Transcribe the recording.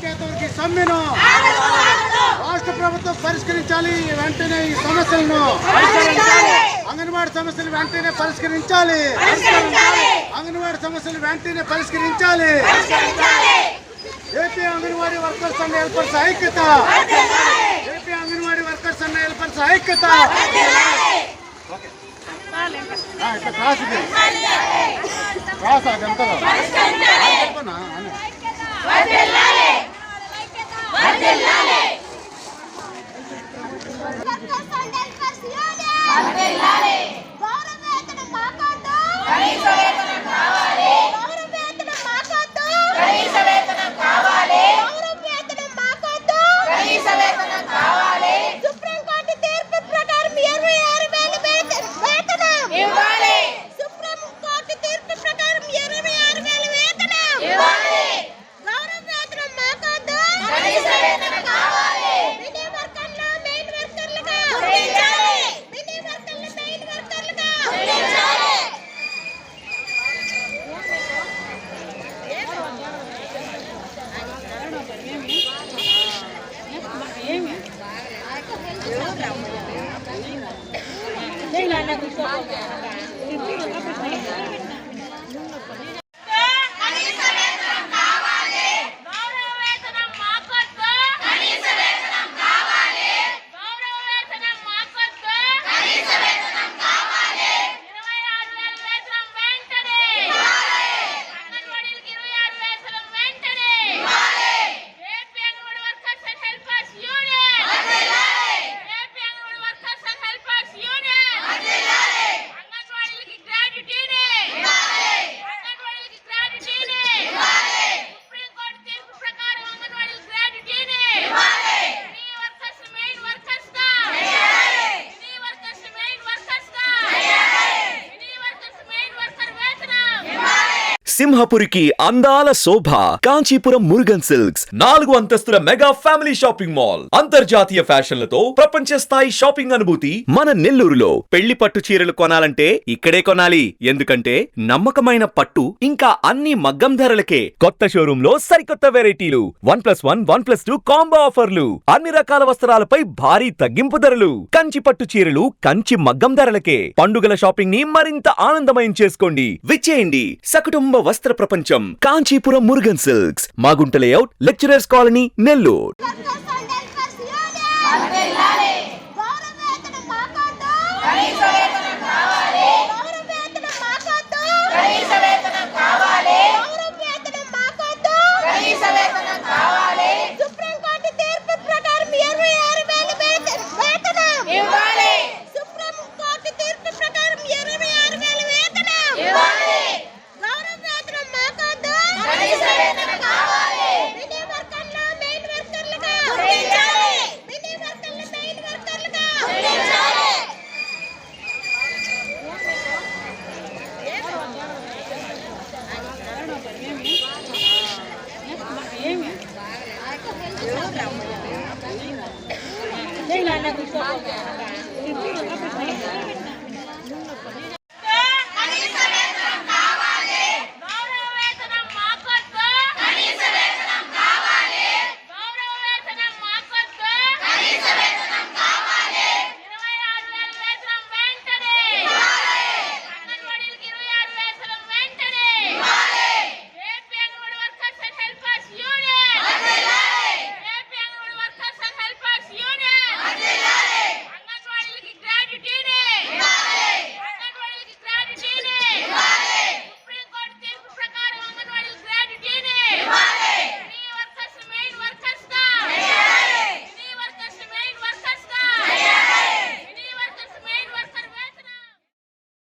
సమ్మెను రాష్ట్ర ప్రభుత్వం పరిష్కరించాలి. వెంటనే ఈ సమస్యలను అంగన్వాడీ సమస్యలు వెంటనే పరిష్కరించాలి. అంగన్వాడీ సమస్యలు వెంటనే పరిష్కరించాలి. AP anganwadi workers and helpers ఐక్యత. AP anganwadi workers and helpers ఐక్యత. అదంతా చెప్పనా అని नहीं लाना कुछ तो। సింహపురికి అందాల శోభ కాంచీపురం మురుగన్ సిల్క్స్ నాలుగు అంతస్తుల మెగా ఫ్యామిలీ షాపింగ్ మాల్ అంతర్జాతీయ ఫ్యాషన్లతో ప్రపంచ స్థాయి షాపింగ్ అనుభూతి మన నెల్లూరులో. పెళ్ళి పట్టు చీరలు కొనాలంటే ఇక్కడే కొనాలి. ఎందుకంటే నమ్మకమైన పట్టు ఇంకా అన్ని మగ్గం ధరలకే. కొత్త షోరూమ్లో సరికొత్త వెరైటీలు. One plus one one plus two combo ఆఫర్లు. అన్ని రకాల వస్త్రాలపై భారీ తగ్గింపు ధరలు. కంచి పట్టు చీరలు కంచి మగ్గం ధరలకే. పండుగల షాపింగ్ని మరింత ఆనందమయం చేసుకోండి. విచ్చేయండి. సకుటుంబ వస్త్ర ప్రపంచం. Kanchipuram Murugan silks. Magunta layout lecturers colony Nellore. గౌరవ đây là lần